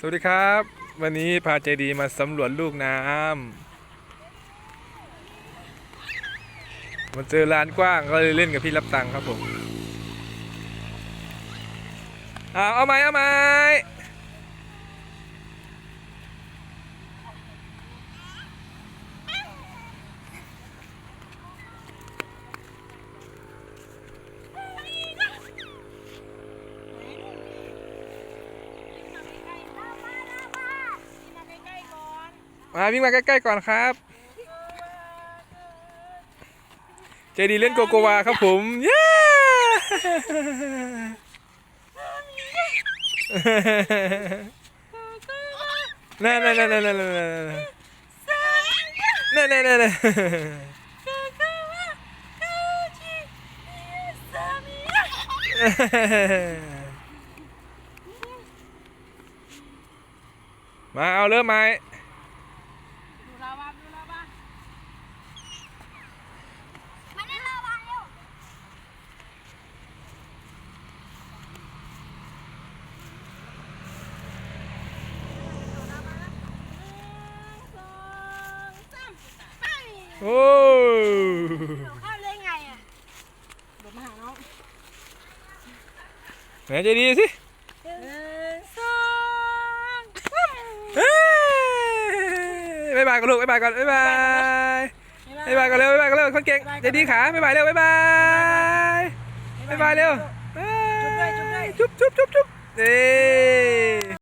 สวัสดีครับ วันนี้พาใจดีมาสำรวจลูกน้ำมาเจอลานกว้างก็เลยเล่นกับพี่รับตังค์ครับผมเอาเอาไหมเอาไหม มาวิ่งมาใกล้ๆก่อนครับใจดีเล่นโกโกวาครับผมเย้น่าน่าน่าน่าน่าน่าน่าน่าน่น่ามาเอาเริ่มไหม ดูลาวาดูลาวา มาเล่นระวังเร็ว สองสามไป โอ้เข้าได้ไงอะเดี๋ยวมาหาน้องไหนใจดีสิหนึ่งสองเฮ้ยบ๊ายบายกันลูกบ๊ายบายกันบ๊ายบายบ๊ายบายกันเร็วบ๊ายบายกันเร็วคนเก่งใจดีขาบ๊ายบายเร็วบ๊ายบายบ๊ายบายเร็วจุ๊บด้วยจุ๊บด้วยจุ๊บจุ๊บจุ๊บจุ๊บเอ้